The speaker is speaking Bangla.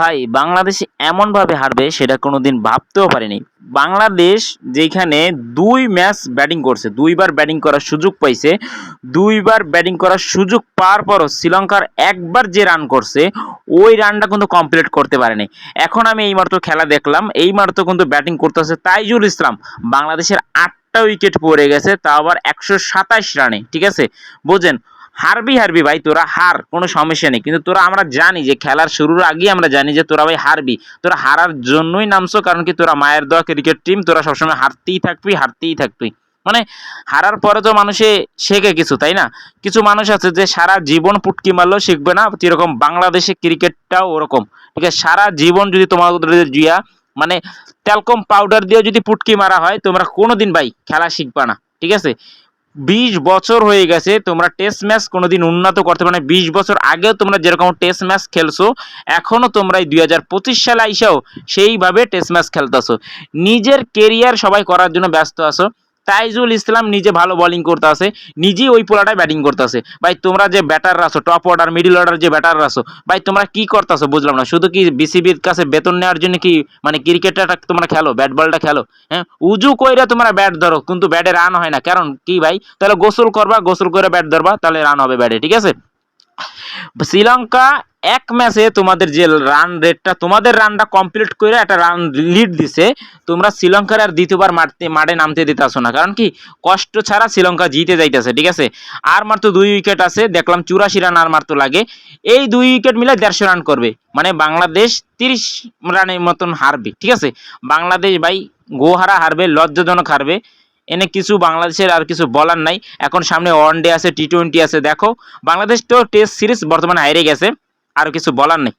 ভাই, বাংলাদেশ এমনভাবে হারবে সেটা কোনোদিন ভাবতেও পারিনি। বাংলাদেশ যেখানে দুই ম্যাচ ব্যাটিং করছে, দুইবার ব্যাটিং করার সুযোগ পাইছে, দুইবার ব্যাটিং করার সুযোগ পাওয়ার পরও শ্রীলঙ্কার একবার যে রান করছে, ওই রানটা কিন্তু কমপ্লিট করতে পারেনি। এখন আমি এইমাত্র খেলা দেখলাম, এইমাত্র কিন্তু ব্যাটিং করতেছে তাইজুল ইসলাম। বাংলাদেশের আটটা উইকেট পড়ে গেছে তা আবার একশো সাতাশ রানে, ঠিক আছে? বোঝেন হারবি হারবি ভাই, তোরা হার, কোনো সমস্যা নেই। কিন্তু তোরা আমরা জানি যে খেলার শুরুর আগেই আমরা জানি যে তোরা ভাই হারবি। তোরা হারার জন্যই নামছো, কারণ কি তোরা মায়ের দেওয়া ক্রিকেট টিম তোরা সবসময় হারতেই থাকবি হারতেই থাকবি। মানে হারার পরে তো মানুষে শেখে কিছু, তাই না? কিছু মানুষ আছে যে সারা জীবন পুটকি মারলেও শিখবে না, যেরকম বাংলাদেশে ক্রিকেটটাও ওরকম। ঠিক আছে, সারা জীবন যদি তোমাদের জুয়া মানে ট্যালকম পাউডার দিয়ে যদি পুটকি মারা হয়, তোমরা কোনোদিন ভাই খেলা শিখবা না। ঠিক আছে? বিশ বছর হয়ে গেছে, তোমরা টেস্ট ম্যাচ কোনোদিন উন্নত করতে পারো না বিশ বছর আগেও তোমরা যেরকম টেস্ট ম্যাচ খেলছো এখনও তোমরা এই দুই হাজার পঁচিশ সালে আইসাও সেইভাবে টেস্ট ম্যাচ খেলতেছো। নিজের কেরিয়ার সবাই করার জন্য ব্যস্ত আছো। তাইজুল ইসলাম নিজে ভালো বলিং করতে আসে নিজেই ওই পোলাটায় ব্যাটিং করতে আসে ভাই, তোমরা যে ব্যাটাররা আসো টপ অর্ডার মিডিল অর্ডার যে ব্যাটাররা আসো ভাই, তোমরা কি করতেছো বুঝলাম না। শুধু কি বিসিবির কাছে বেতন নেওয়ার জন্য কি মানে ক্রিকেটটা তোমরা খেলো ব্যাট বলটা খেলো? হ্যাঁ? উজু কইরা তোমরা ব্যাট ধরো, কিন্তু ব্যাটে রান হয় না। কারণ কি ভাই? তাহলে গোসল করবা, গোসল করে ব্যাট ধরবা, তাহলে রান হবে ব্যাটে ঠিক আছে? শ্রীলঙ্কা এক ম্যাচে তোমাদের যে রান রেটটা তোমাদের রানটা কমপ্লিট করে একটা রান লিড দিছে, তোমরা শ্রীলঙ্কার আর দ্বিতীয়বার মারতে, মাঠে নামতে দিতে আসো না। কারণ কি? কষ্ট ছাড়া শ্রীলঙ্কা জিতে যাইতেছে, ঠিক আছে? আর মাত্র দুই উইকেট আছে, দেখলাম চুরাশি রান আর মাত্র লাগে। এই দুই উইকেট মিলে দেড়শো রান করবে। মানে বাংলাদেশ তিরিশ রানের মতন হারবে, ঠিক আছে? বাংলাদেশ ভাই গোহারা হারবে, লজ্জাজনক হারবে। এনে কিছু বাংলাদেশের আর কিছু বলার নাই। এখন সামনে ওয়ান ডে আছে, টি টোয়েন্টি আছে, দেখো। বাংলাদেশ তো টেস্ট সিরিজ বর্তমানে হারিয়ে গেছে, আর কিছু বলার নেই।